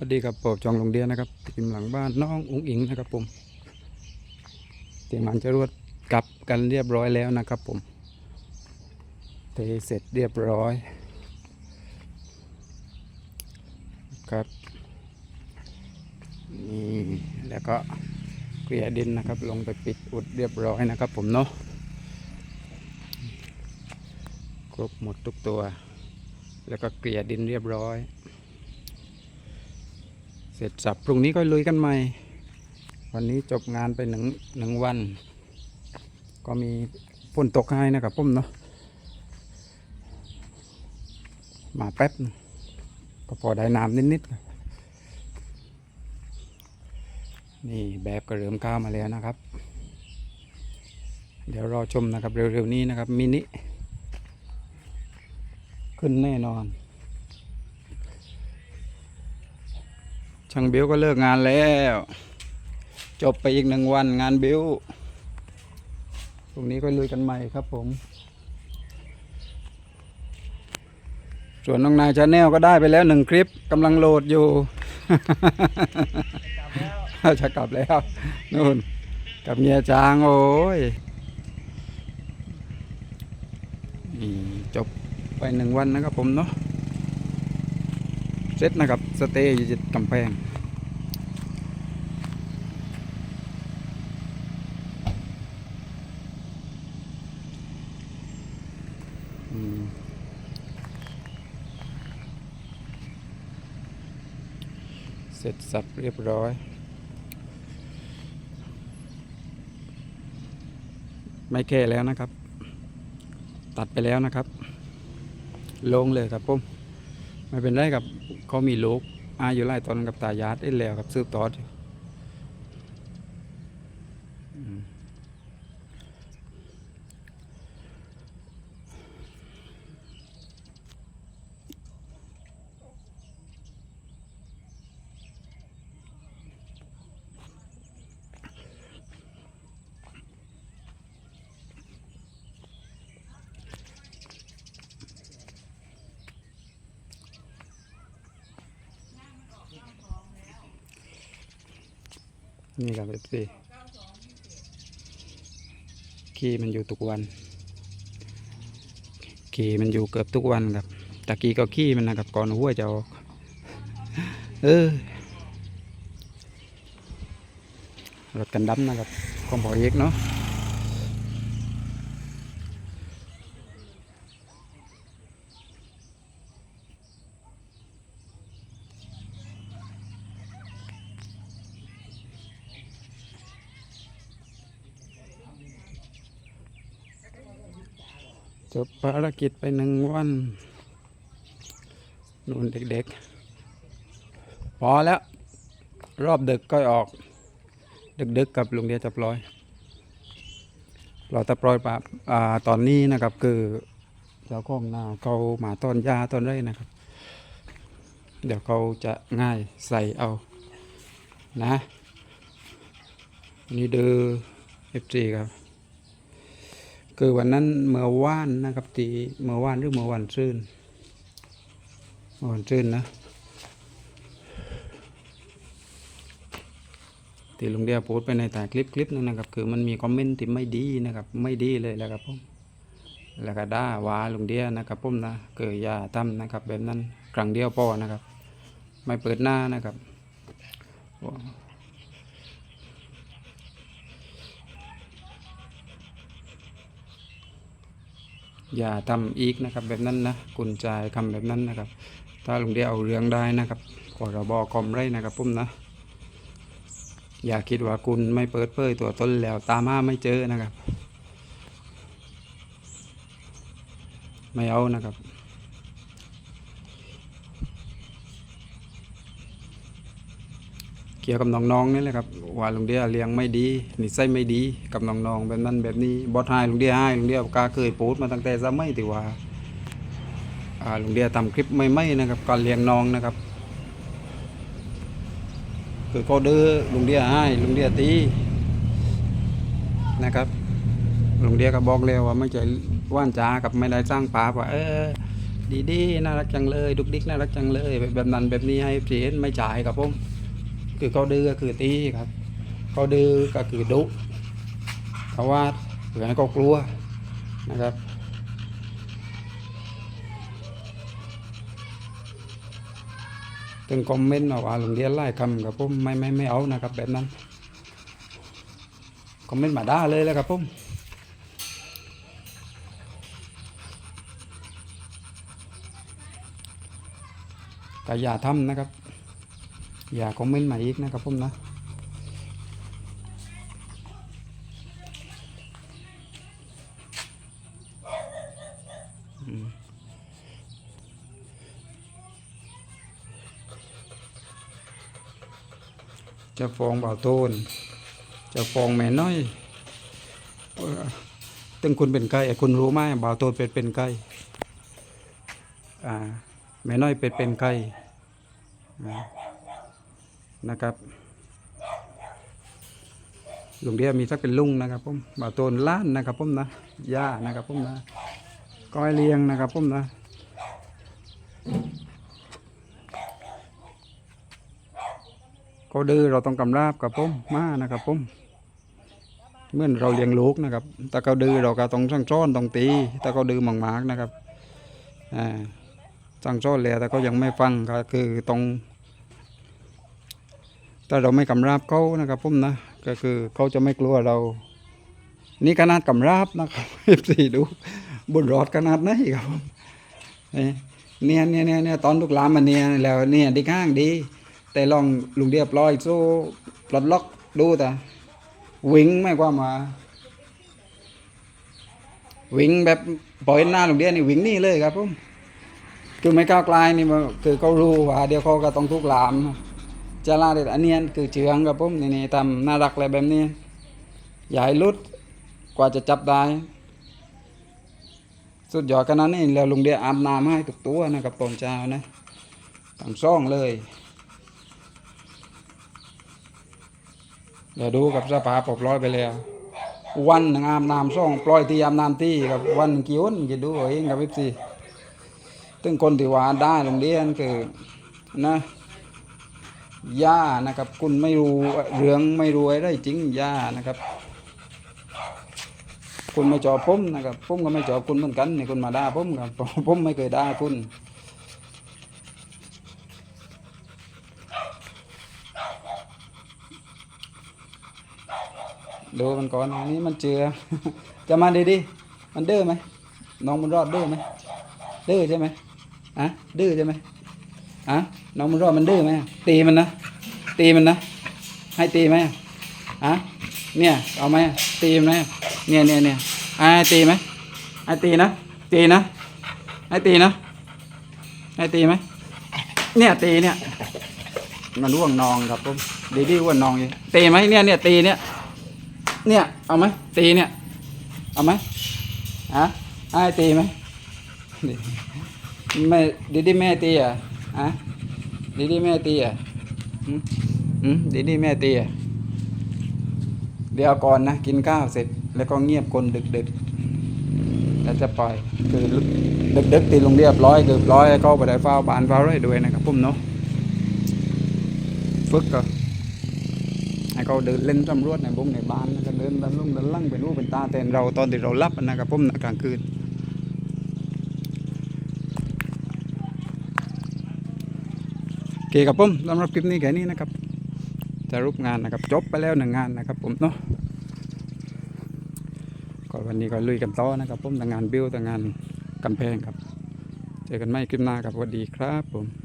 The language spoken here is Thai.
สวัสดีครับผมจองลงเดียนะครับทีมหลังบ้านน้องอุ้งอิงนะครับผมเตรียมมันจะรวดกลับกันเรียบร้อยแล้วนะครับผมเทเสร็จเรียบร้อยครับนี่แล้วก็เกลี่ยดินนะครับ ลงไปปิดอุดเรียบร้อยนะครับผมเนาะครบหมดทุกตัว แล้วก็เกลี่ยดินเรียบร้อย เสร็จสับพรุ่งนี้ก็ลุยกันใหม่ วันนี้จบงานไปหนึ่งหนึ่งวัน ก็มีฝนตกให้นะครับผมเนาะมาแป๊บก็พอได้น้ำนิดๆครับนี่แบบก็เริ่มก้าวมาแล้วนะครับ เดี๋ยวรอชมนะครับเร็วๆนี้นะครับมินิขึ้นแน่นอน ช่างบิวก็เลิกงานแล้ว จบไปอีกหนึ่งวันงานบิวพรุ่งนี้ก็ลุยกันใหม่ครับผม ส่วนน้องนายชาแนลก็ได้ไปแล้วหนึ่งคลิปกำลังโหลดอยู่จะกลับแล้วนู่นกับเมียจางโอ้ยจบไปหนึ่งวันนะครับผมเนาะ เซตนะครับ สเตย์อยู่จิตกำแพงเสร็จสับเรียบร้อยไม่แค่แล้วนะครับ ตัดไปแล้วนะครับ ลงเลยครับผม ไม่เป็นไรครับเขามีลูกอาอยู่ไล่ตอนกับตายาดได้แล้วครับซื้อต่ออยู่ นี่ครับเอฟซีขี้มันอยู่ทุกวันขี้มันอยู่เกือบทุกวันครับตะกี้ก็ขี้มันนะครับก่อนหัวจะออกเออรถกันดับนะครับของพอเอกเนาะ จบภารกิจไปหนึ่งวันนู่นเด็กๆ พอแล้ว รอบดึกก็ออก ดึกๆกับลุงเดียจะปล่อยปล่อยตะปล่อยปะอ่าตอนนี้นะครับคือเจ้าของนาเขามาต้นยาต้นไรนะครับ เดี๋ยวเขาจะง่ายใส่เอานะ นี่เดูเอฟซีครับ คือวันนั้นเมื่อวานนะครับที่เมื่อวานหรือเมื่อวันซื่นเมื่อวันซื่นนะที่ลุงเดียโพสไปในแต่คลิปคลิปนึงนะครับ คือมันมีคอมเมนต์ที่ไม่ดีนะครับ ไม่ดีเลยแหละครับผมแล้วก็ด่าว่าลุงเดียนะครับผมนะเกิดอย่าทำนะครับ แบบนั้นครั้งเดียวพอนะครับ ไม่เปิดหน้านะครับ อย่าทำอีกนะครับ แบบนั้นนะกุญจายคำแบบนั้นนะครับ ถ้าลุงเดียเอาเรื่องได้นะครับพรบคอมไรนะครับพุ่มนะ อย่าคิดว่าคุณไม่เปิดเผยตัวตนแล้วตามมาไม่เจอนะครับ ไม่เอานะครับ กี่ยวกับน้องๆนี่แหละครับว่าลุงเดียเลี้ยงไม่ดีนิสัยไม่ดีกับน้องๆแบบนั้นแบบนี้บอทให้ลุงเดียให้ลุงเดียกาเคยโพสมาตั้งแต่สมัยที่ว่าลุงเดียทำคลิปไม่ไม่ๆนะครับการเลี้ยงน้องนะครับคือเขาดื้อลุงเดียให้ลุงเดียตีนะครับลุงเดียก็บอกแล้วว่าไม่ใช่ว่านจากับไม่ได้สร้างป่าว่าเออดีดีๆน่ารักจังเลย ดุกดิกน่ารักจังเลยแบบนั้นแบบนี้ให้เสียไม่จ่ายครับผม คือเขาดื้อก็คือตีครับเขาดื้อก็คือดุเพราะว่าเผื่อให้เขากลัวนะครับถึงคอมเมนต์มาว่าโรงเรียนไล่คำกับผมไม่ไม่ไม่เอานะครับแบบนั้นคอมเมนต์มาด่าเลยแล้วครับผมก็อย่าทำนะครับ อย่าคอมเมนต์มาอีกนะครับผมนะจะฟ้องเบาโตน จะฟ้องแม่น้อยตึงคุณเป็นไก่คุณรู้ไหมเบาโตนเป็นเป็นไก่แม่น้อยเป็นเป็นไก่ นะครับลุงเดียมีสักเป็นลุงนะครับผมเบาโตนล้านนะครับผมนะย่านะครับผมนะก้อยเลี้ยงนะครับผมนะเขาดื้อเราต้องกำราบกับผมมานะครับผมเมื่อเราเลี้ยงลูกนะครับถ้าเขาดื้อเราก็ต้องสั่งซ้อนต้องตีถ้าเขาดื้อมากๆนะครับอ่าสั่งซ้อนแล้วแต่เขายังไม่ฟังก็คือต้อง ถ้าเราไม่กำราบเขานะครับผมนะก็คือเขาจะไม่กลัวเรา นี่ขนาดกำราบนะครับเอฟซีดูบุญรอดขนาดไหนครับผมเนี่ยเนี่ยเนี่ยเนี่ยตอนลูกหลานมาเนี่ยแล้วเนี่ยดีข้างดี แต่ลองลุงเดียบร้อยโซ่ปลดล็อกดูแต่วิ่งไม่ความาวิ่งแบบปล่อยหน้าลุงเดียนี่วิ่งนี่เลยครับผมคือไม่ก้าวไกลนี่มันคือเขารู้ว่าเดี๋ยวเขาก็ต้องทุกหลาม จะลาเด็ดอันเนี้ยคือเชืองครับผมนี่นี่ทำน่ารักอะไรแบบนี้อย่าให้ลุดกว่าจะจับได้ สุดยอดขนาดนี้แล้วลุงเดียอาบน้ำให้ทุกตัวนะครับตอนเช้านะทั้งซ่องเลย เดี๋ยวดูกับสภาพปล่อยไปแล้ว วันหนึ่งอาบน้ำซ่องปล่อยที่อาบน้ำที่กับวันกี่วันคิดดูเองกับพี่ซีตึงคนที่ว่าได้โรงเรียนคือนะ ย่านะครับ คุณไม่รู้เรื่องไม่รู้อะไรจริงย่านะครับ คุณไม่จอบผมนะครับผมก็ไม่จอบคุณเหมือนกันนี่คุณมาด่าผมครับผมไม่เคยด่าคุณดูมันก่อนนี้มันเจือจะมาดีดิมันดื้อไหมน้องมันรอดดื้อไหมดื้อใช่ไหมอะดื้อใช่ไหม อะน้องมันรอดมันดื้อไหมตีมันนะตีมันนะให้ตีไหมอะเนี่ยเอาไหมตีมันไหมเนี่ยเนี่ยเนี่ยให้ตีไหมให้ตีนะตีนะให้ตีนะให้ตีไหมเนี่ยตีเนี่ยมันร่วงนองครับผมดีดีอ้วนนองอยู่ตีไหมเนี่ยเนี่ยตีเนี่ยเนี่ยเอาไหมตีเนี่ยเอาไหมฮะให้ตีไหมนี่แม่ดีดีแม่ตีอะ ฮะดีดีแม่ตีอะอืมอืมดีดีแม่ตีอะเดี๋ยวก่อนนะ กินข้าวเสร็จแล้วก็เงียบคนดึกดึกแล้วจะปล่อยคือดึกดึกตีลงเรียบร้อยเกือบร้อยแล้วก็ไปได้เฝ้าบานเฝ้าไร่ด้วยนะครับผมเนาะฝึกก็ให้เขาเดินเล่นตำรวจในบุ้งในบ้านนะครับเดินดันลุ่งดันลั่งเป็นรูเป็นตาแทนเราตอนที่เรารับนะครับผมกลางคืนโอ เคครับผมสำหรับคลิปนี้แค่นี้นะครับจะรูปงานนะครับจบไปแล้วหนึ่งงานนะครับ ผมเนาะก็วันนี้ก็ลุยกันต่อนะครับผมทางงานบิวทางงานกำแพงครับ เจอกันใหม่คลิปหน้าครับสวัสดีครับผม